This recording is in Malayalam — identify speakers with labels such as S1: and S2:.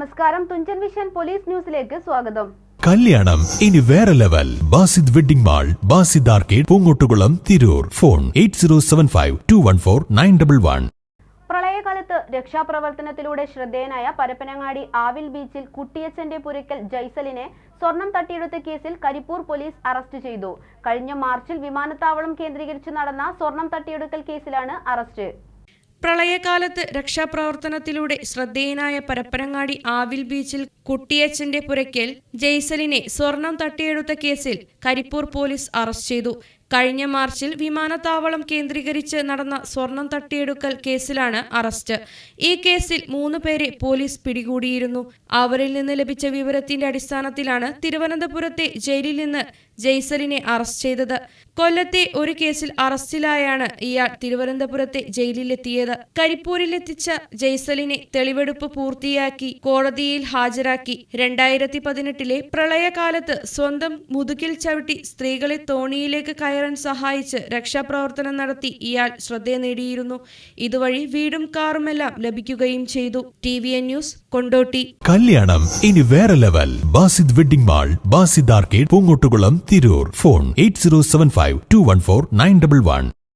S1: നമസ്കാരം. തുഞ്ചൻ വിഷൻ പോലീസ് ന്യൂസിലേക്ക് സ്വാഗതം.
S2: കല്യാണം. ഇനി വേറെ level. Basid wedding mall Basid arcade Poongottukulam Tirur. Phone eight zero seven five two one four nine double one.
S1: പ്രളയകാലത്ത് രക്ഷാപ്രവർത്തനത്തിലൂടെ ശ്രദ്ധേയനായ പരപ്പനങ്ങാടി ആവിൽ ബീച്ചിൽ കുട്ടിയച്ചന്റെ പുരയ്ക്കൽ ജൈസലിനെ സ്വർണം തട്ടിയെടുത്ത കേസിൽ കരിപ്പൂർ പോലീസ് അറസ്റ്റ് ചെയ്തു. കഴിഞ്ഞ മാർച്ചിൽ വിമാനത്താവളം കേന്ദ്രീകരിച്ച് നടന്ന സ്വർണം തട്ടിയെടുക്കൽ കേസിലാണ് അറസ്റ്റ്.
S3: പ്രളയകാലത്ത് രക്ഷാപ്രവർത്തനത്തിലൂടെ ശ്രദ്ധേയനായ പരപ്പനങ്ങാടി ആവിൽ ബീച്ചിൽ കുട്ടിയച്ചന്റെ പുരയ്ക്കൽ ജയ്സലിനെ സ്വർണം തട്ടിയെടുത്ത കേസിൽ കരിപ്പൂർ പോലീസ് അറസ്റ്റ് ചെയ്തു. കഴിഞ്ഞ മാർച്ചിൽ വിമാനത്താവളം കേന്ദ്രീകരിച്ച് നടന്ന സ്വർണം തട്ടിയെടുക്കൽ കേസിലാണ് അറസ്റ്റ്. ഈ കേസിൽ മൂന്ന് പേരെ പോലീസ് പിടികൂടിയിരുന്നു. അവരിൽ നിന്ന് ലഭിച്ച വിവരത്തിന്റെ അടിസ്ഥാനത്തിലാണ് തിരുവനന്തപുരത്തെ ജയിലിൽ നിന്ന് ജയ്സലിനെ അറസ്റ്റ് ചെയ്തത്. കൊല്ലത്തെ ഒരു കേസിൽ അറസ്റ്റിലായാണ് ഇയാൾ തിരുവനന്തപുരത്തെ ജയിലിലെത്തിയത്. കരിപ്പൂരിലെത്തിച്ച ജയ്സലിനെ തെളിവെടുപ്പ് പൂർത്തിയാക്കി കോടതിയിൽ ഹാജരാക്കി. രണ്ടായിരത്തി പതിനെട്ടിലെ പ്രളയകാലത്ത് സ്വന്തം മുതുകിൽ ചവിട്ടി സ്ത്രീകളെ തോണിയിലേക്ക് കയറാൻ സഹായിച്ച് രക്ഷാപ്രവർത്തനം നടത്തി ഇയാൾ ശ്രദ്ധ നേടിയിരുന്നു. ഇതുവഴി വീടും കാറുമെല്ലാം ലഭിക്കുകയും ചെയ്തു. T V N news Kondotty.
S2: കല്യാണം. ഇനി വേറെ level. Basid wedding mall Basid arcade Poongottukulam Tirur. Phone eight zero seven five two one four nine double one.